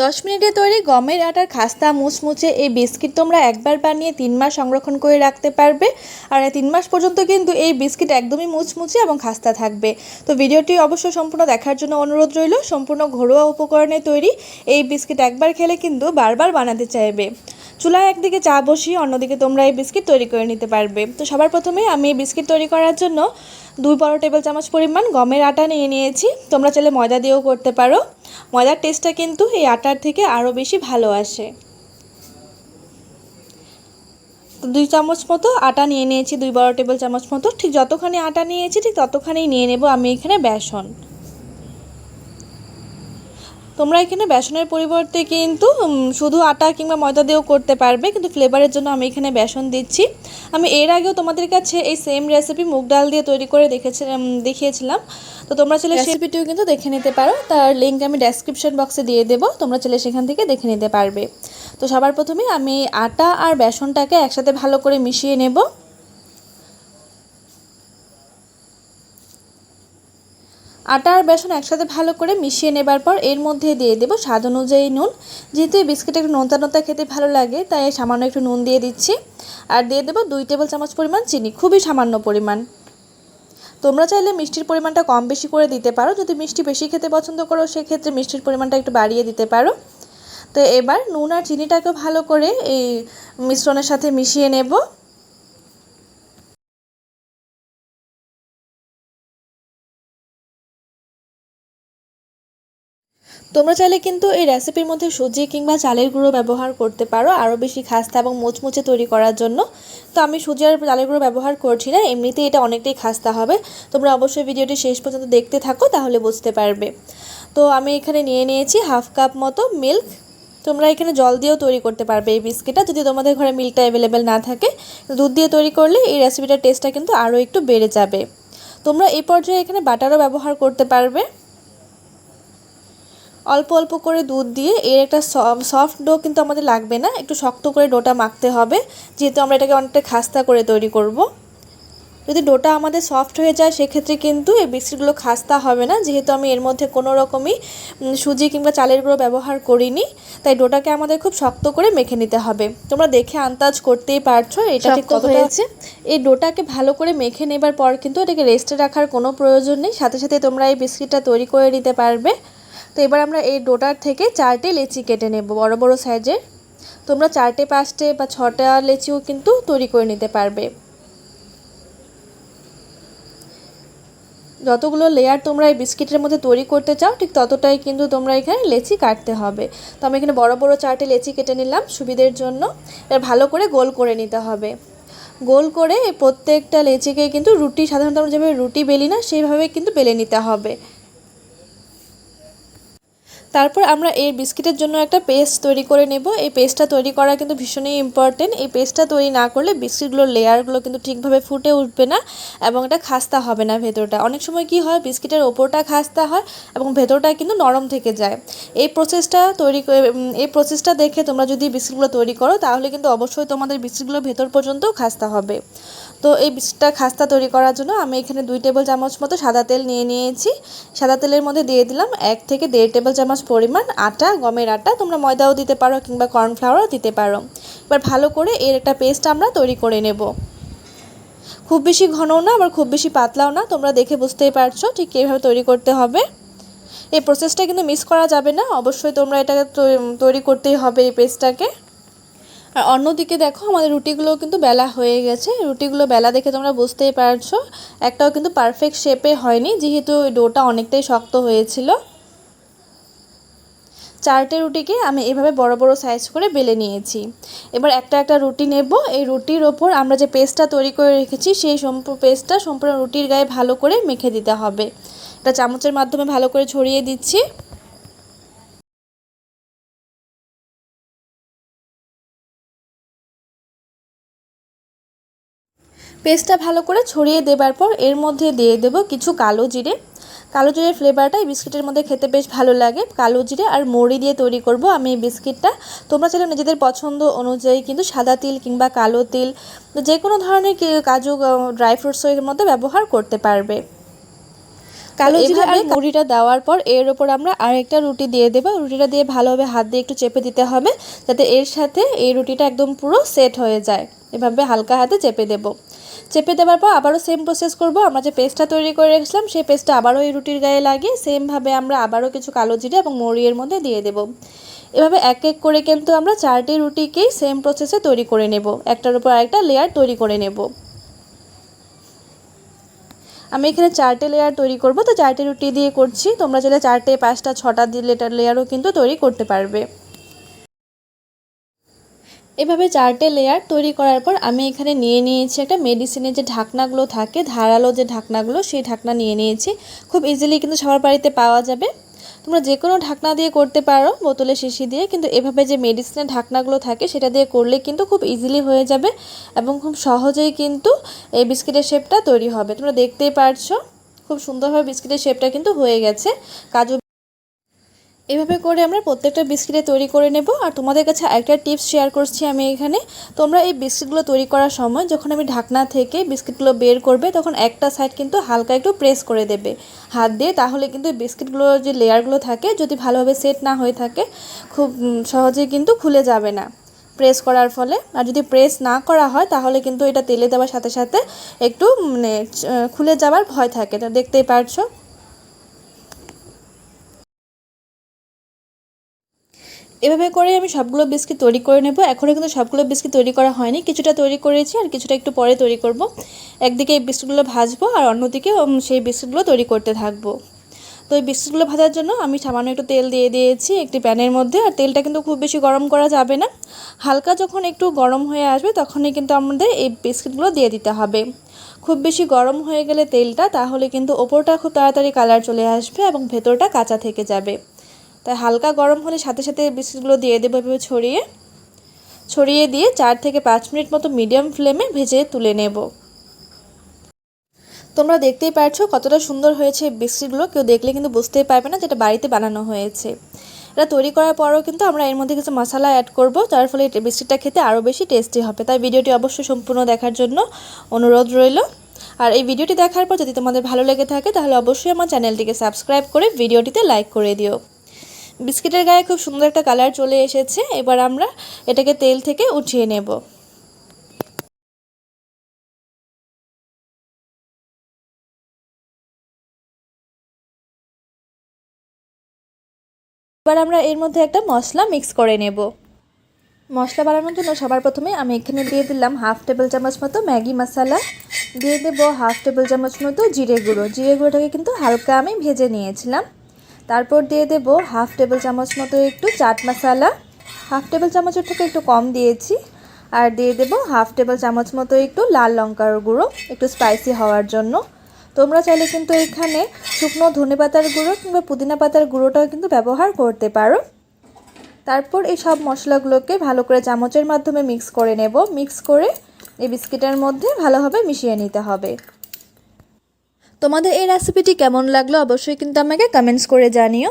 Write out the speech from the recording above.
দশ মিনিটে তৈরি গমের আটার খাস্তা মুচমুচে এই বিস্কিট তোমরা একবার বানিয়ে তিন মাস সংরক্ষণ করে রাখতে পারবে। আর তিন মাস পর্যন্ত কিন্তু এই বিস্কিট একদমই মুচমুচে এবং খাস্তা থাকবে। তো ভিডিওটি অবশ্যই সম্পূর্ণ দেখার জন্য অনুরোধ রইল, সম্পূর্ণ ঘরোয়া উপকরণে তৈরি এই বিস্কিট একবার খেলে কিন্তু বারবার বানাতে চাইবে। চুলায় একদিকে চা বসিয়ে অন্যদিকে তোমরা এই বিস্কিট তৈরি করে নিতে পারবে। তো সবার প্রথমে আমি এই বিস্কিট তৈরি করার জন্য দুই বড় টেবিল চামচ পরিমাণ গমের আটা নিয়ে নিয়েছি। তোমরা চাইলে ময়দা দিয়েও করতে পারো। ময়দার টেস্টটা কিন্তু এই আটার থেকে আরও বেশি ভালো আসে। দুই চামচ মতো আটা নিয়ে নিয়েছি, দুই বড় টেবিল চামচ মতো। ঠিক যতখানি আটা নিয়েছি, ঠিক ততখানি নিয়ে নেব আমি এখানে বেসন। তোমরা এখানে বেসনের পরিবর্তে কিন্তু শুধু আটা কিংবা ময়দা দিয়েও করতে পারবে, কিন্তু ফ্লেভারের জন্য আমি এখানে বেসন দিচ্ছি। আমি এর আগেও তোমাদের কাছে এই সেম রেসিপি মুগ ডাল দিয়ে তৈরি করে দেখেছিলাম দেখিয়েছিলাম। তো তোমরা চাইলে রেসিপিটিও কিন্তু দেখে নিতে পারো। তার লিঙ্ক আমি ডেসক্রিপশন বক্সে দিয়ে দেবো। তোমরা চাইলে সেখান থেকে দেখে নিতে পারবে। তো সবার প্রথমে আমি আটা আর বেসনটাকে একসাথে ভালো করে মিশিয়ে নেব। আটা আর বেসন একসাথে ভালো করে মিশিয়ে নেবার পর এর মধ্যে দিয়ে দেবো স্বাদ অনুযায়ী নুন। যেহেতু এই বিস্কিট একটু নোনতা নোনতা খেতে ভালো লাগে, তাই সামান্য একটু নুন দিয়ে দিচ্ছি। আর দিয়ে দেবো দুই টেবিল চামচ পরিমাণ চিনি, খুবই সামান্য পরিমাণ। তোমরা চাইলে মিষ্টির পরিমাণটা কম বেশি করে দিতে পারো। যদি মিষ্টি বেশি খেতে পছন্দ করো, সেক্ষেত্রে মিষ্টির পরিমাণটা একটু বাড়িয়ে দিতে পারো। তো এবার নুন আর চিনিটাকে ভালো করে এই মিশ্রণের সাথে মিশিয়ে নেব। তোমরা চাইলে কিন্তু এই রেসিপির মধ্যে সুজি কিংবা চালের গুঁড়ো ব্যবহার করতে পারো, আরও বেশি খাস্তা এবং মুচমুচে তৈরি করার জন্য। তো আমি সুজি আর চালের গুঁড়ো ব্যবহার করছি না, এমনিতেই এটা অনেকটাই খাস্তা হবে। তোমরা অবশ্যই ভিডিওটি শেষ পর্যন্ত দেখতে থাকো, তাহলে বুঝতে পারবে। তো আমি এখানে নিয়ে নিয়েছি হাফ কাপ মতো মিল্ক তোমরা এখানে জল দিয়েও তৈরি করতে পারবে এই বিস্কিটটা যদি তোমাদের ঘরে মিল্কটা অ্যাভেলেবেল না থাকে। দুধ দিয়ে তৈরি করলে এই রেসিপিটার টেস্টটা কিন্তু আরও একটু বেড়ে যাবে। তোমরা এই পর্যায়ে এখানে বাটারও ব্যবহার করতে পারবে। অল্প অল্প করে দুধ দিয়ে এর একটা সফট ডো কিন্তু আমাদের লাগবে না। একটু শক্ত করে ডোটা মাখতে হবে। যেহেতু আমরা এটাকে অনেকটা খাস্তা করে তৈরি করব। যদি ডোটা আমাদের সফট হয়ে যায় সেক্ষেত্রে কিন্তু এই বিস্কিটগুলো খাস্তা হবে না। যেহেতু আমি এর মধ্যে কোনো রকমই সুজি কিংবা চালের গুঁড়ো ব্যবহার করিনি তাই ডোটাকে আমাদের খুব শক্ত করে মেখে নিতে হবে। তোমরা দেখে আন্দাজ করতেই পারছ এটা ঠিক কত হয়েছে। এই ডোটাকে ভালো করে মেখে নেবার পর কিন্তু এটাকে রেস্টে রাখার কোনো প্রয়োজন নেই। সাথে সাথে তোমরা এই বিস্কিটটা তৈরি করে নিতে পারবে। তো এবার আমরা এই ডোটার থেকে চারটে লেচি কেটে নেব, বড় বড় সাইজের। তোমরা চারটে, পাঁচটে বা ছটা লেচিও কিন্তু তৈরি করে নিতে পারবে। যতগুলো লেয়ার তোমরা এই বিস্কিটের মধ্যে তৈরি করতে চাও, ঠিক ততটাই কিন্তু তোমরা এখানে লেচি কাটতে হবে। তো আমি এখানে বড় বড় চারটে লেচি কেটে নিলাম সুবিধের জন্য। এবার ভালো করে গোল করে নিতে হবে। গোল করে প্রত্যেকটা লেচিকে কিন্তু রুটি, সাধারণত আমরা যেভাবে রুটি বেলি না, সেইভাবে কিন্তু বেলে নিতে হবে। তারপর আমরা এই বিস্কিটের জন্য একটা পেস্ট তৈরি করে নেব। এই পেস্টটা তৈরি করা কিন্তু ভীষণই ইম্পর্টেন্ট এই পেস্টটা তৈরি না করলে বিস্কিটগুলোর লেয়ারগুলো কিন্তু ঠিকভাবে ফুটে উঠবে না এবং এটা খাস্তা হবে না ভেতরটা। অনেক সময় কি হয়, বিস্কিটের ওপরটা খাস্তা হয় এবং ভেতরটা কিন্তু নরম থেকে যায়। এই প্রসেসটা তৈরি এই প্রসেসটা দেখে তোমরা যদি বিস্কিটগুলো তৈরি করো, তাহলে কিন্তু অবশ্যই তোমাদের বিস্কিটগুলো ভেতর পর্যন্তও খাস্তা হবে। তো এই বিস্কিটটা খাস্তা তৈরি করার জন্য আমি এখানে দুই টেবিল চামচ মতো সাদা তেল নিয়ে নিয়েছি। সাদা তেলের মধ্যে দিয়ে দিলাম এক থেকে দেড় টেবিল চামচ পরিমাণ আটা, গমের আটা। তোমরা ময়দাও দিতে পারো কিংবা কর্নফ্লাওয়ারও দিতে পারো। এবার ভালো করে এর একটা পেস্ট আমরা তৈরি করে নেব। খুব বেশি ঘনও না, আবার খুব বেশি পাতলাও না, তোমরা দেখে বুঝতেই পারছ ঠিক কীভাবে তৈরি করতে হবে। এই প্রসেসটা কিন্তু মিস করা যাবে না, অবশ্যই তোমরা এটাকে তৈরি করতেই হবে এই পেস্টটাকে। আর অন্যদিকে দেখো, আমাদের রুটিগুলো কিন্তু বেলা হয়ে গেছে। রুটিগুলো বেলা দেখে তোমরা বুঝতেই পারছ, একটাও কিন্তু পারফেক্ট শেপে হয়নি, যেহেতু ডোটা অনেকটাই শক্ত হয়েছিল। চারটে রুটিকে আমি এভাবে বড় বড় সাইজ করে বেলে নিয়েছি। এবার একটা একটা রুটি নেব। এই রুটির ওপর আমরা যে পেস্টটা তৈরি করে রেখেছি, সেই সম্পূর্ণ পেস্টটা সম্পূর্ণ রুটির গায়ে ভালো করে মেখে দিতে হবে। এটা চামচের মাধ্যমে ভালো করে ছড়িয়ে দিচ্ছি। পেস্টটা ভালো করে ছড়িয়ে দেবার পর এর মধ্যে দিয়ে দেব কিছু কালো জিরে। কালো জিরের ফ্লেভারটা এই বিস্কিটের মধ্যে খেতে বেশ ভালো লাগে। কালো জিরে আর মৌরি দিয়ে তৈরি করব আমি এই বিস্কিটটা। তোমরা চাইলে নিজেদের পছন্দ অনুযায়ী কিন্তু সাদা তিল কিংবা কালো তিল যে কোনো ধরনের কাজু ড্রাই ফ্রুটস এর মধ্যে ব্যবহার করতে পারবে। কালো জিরা আর মুড়িটা দেওয়ার পর এর ওপর আমরা আরেকটা রুটি দিয়ে দেবো। রুটিটা দিয়ে ভালোভাবে হাত দিয়ে একটু চেপে দিতে হবে যাতে এর সাথে এই রুটিটা একদম পুরো সেট হয়ে যায়। এভাবে হালকা হাতে চেপে দেবো। চেপে দেওয়ার পর আবারও সেম প্রসেস করব। আমরা যে পেস্টটা তৈরি করে রেখেছিলাম সেই পেস্টটা আবারও এই রুটির গায়ে লাগিয়ে সেমভাবে আমরা আবারও কিছু কালো জিরে এবং মুড়ি এর মধ্যে দিয়ে দেবো। এভাবে এক এক করে কিন্তু আমরা চারটি রুটিকেই সেম প্রসেসে তৈরি করে নেব। একটার উপর আরেকটা লেয়ার তৈরি করে নেব। আমি এখানে চারটে লেয়ার তৈরি করব, তো চারটে রুটি দিয়ে করছি। তোমরা চাইলে চারটে, পাঁচটা, ছটা লেটার লেয়ারও কিন্তু তৈরি করতে পারবে। এভাবে চারটে লেয়ার তৈরি করার পর আমি এখানে নিয়ে নিয়েছি একটা মেডিসিনের যে ঢাকনাগুলো থাকে, ধারালো যে ঢাকনাগুলো, সেই ঢাকনা নিয়ে নিয়েছি। খুব ইজিলি কিন্তু সবার বাড়িতে পাওয়া যাবে। তোমরা যে কোনো ঢাকনা দিয়ে করতে পারো, বোতলে শিশি দিয়ে, কিন্তু এভাবে যে মেডিসিনের ঢাকনাগুলো থাকে, সেটা দিয়ে করলে কিন্তু খুব ইজিলি হয়ে যাবে এবং খুব সহজেই কিন্তু এই বিস্কিটের শেপটা তৈরি হবে। তোমরা দেখতেই পারছ, খুব সুন্দরভাবে বিস্কিটের শেপটা কিন্তু হয়ে গেছে। কাজু এভাবে করে আমরা প্রত্যেকটা বিস্কিটে তৈরি করে নেব। আর তোমাদের কাছে একটা টিপস শেয়ার করছি আমি এখানে। তোমরা এই বিস্কিটগুলো তৈরি করার সময় যখন আমি ঢাকনা থেকে বিস্কিটগুলো বের করবে, তখন একটা সাইড কিন্তু হালকা একটু প্রেস করে দেবে। হাত দিয়ে তাহলে কিন্তু বিস্কিটগুলোর যে লেয়ারগুলো থাকে, যদি ভালোভাবে সেট না হয়ে থাকে, খুব সহজেই কিন্তু খুলে যাবে না। প্রেস করার ফলে। আর যদি প্রেস না করা হয়, তাহলে কিন্তু এটা তেলে দেওয়ার সাথে সাথে একটু মানে খুলে যাওয়ার ভয় থাকে। তো দেখতেই পারছ? এভাবে করে আমি সবগুলো বিস্কিট তৈরি করে নেব। এখনও কিন্তু সবগুলো বিস্কিট তৈরি করা হয়নি। কিছুটা তৈরি করেছি আর কিছুটা একটু পরে তৈরি করব। একদিকে এই বিস্কুটগুলো ভাজবো আর অন্যদিকে সেই বিস্কুটগুলো তৈরি করতে থাকব। তো এই বিস্কুটগুলো ভাজার জন্য আমি সামান্য একটু তেল দিয়ে দিয়েছি একটি প্যানের মধ্যে। আর তেলটা কিন্তু খুব বেশি গরম করা যাবে না। হালকা যখন একটু গরম হয়ে আসবে তখনই কিন্তু আমাদের এই বিস্কিটগুলো দিয়ে দিতে হবে। খুব বেশি গরম হয়ে গেলে তেলটা তাহলে কিন্তু ওপরটা খুব তাড়াতাড়ি কালার চলে আসবে এবং ভেতরটা কাঁচা থেকে যাবে। তাই হালকা গরম হলে সাথে সাথে বিস্কিটগুলো দিয়ে দেবো এভাবে ছড়িয়ে। ছড়িয়ে দিয়ে চার থেকে পাঁচ মিনিট মতো মিডিয়াম ফ্লেমে ভেজে তুলে নেব। তোমরা দেখতেই পারছ কতটা সুন্দর হয়েছে বিস্কিটগুলো। কেউ দেখলে কিন্তু বুঝতেই পারবে না যেটা বাড়িতে বানানো হয়েছে। এটা তৈরি করার পরও কিন্তু আমরা এর মধ্যে কিছু মশলা অ্যাড করব, যার ফলে বিস্কিটটা খেতে আরও বেশি টেস্টি হবে। তাই ভিডিওটি অবশ্যই সম্পূর্ণ দেখার জন্য অনুরোধ রইল। আর এই ভিডিওটি দেখার পর যদি তোমাদের ভালো লেগে থাকে তাহলে অবশ্যই আমার চ্যানেলটিকে সাবস্ক্রাইব করে ভিডিওটিতে লাইক করে দিও। বিস্কিটের গায়ে খুব সুন্দর একটা কালার চলে এসেছে, এবার আমরা এটাকে তেল থেকে উঠিয়ে নেব। এবার আমরা এর মধ্যে একটা মশলা মিক্স করে নেব। মশলা বানানোর জন্য সবার প্রথমে আমি এখানে দিয়ে দিলাম হাফ টেবিল চামচ মতো ম্যাগি মশলা। দিয়ে দেবো হাফ টেবিল চামচ মতো জিরে গুঁড়ো। জিরে গুঁড়োটাকে কিন্তু হালকা আমি ভেজে নিয়েছিলাম। তারপর দিয়ে দেব হাফ টেবিল চামচ মতো একটু চাট মশলা। হাফ টেবিল চামচের থেকে একটু কম দিয়েছি। আর দিয়ে দেব হাফ টেবিল চামচ মতো একটু লাল লঙ্কার গুঁড়ো, একটু স্পাইসি হওয়ার জন্য। তোমরা চাইলে কিন্তু এখানে শুকনো ধনে পাতার গুঁড়ো কিংবা পুদিনা পাতার গুঁড়োটাও কিন্তু ব্যবহার করতে পারো। তারপর এই সব মশলাগুলোকে ভালো করে চামচের মাধ্যমে মিক্স করে নেব। মিক্স করে এই বিস্কিটের মধ্যে ভালোভাবে মিশিয়ে নিতে হবে। তোমাদের এই রেসিপিটি কেমন লাগল অবশ্যই কিন্তু আমাকে কমেন্টস করে জানিও।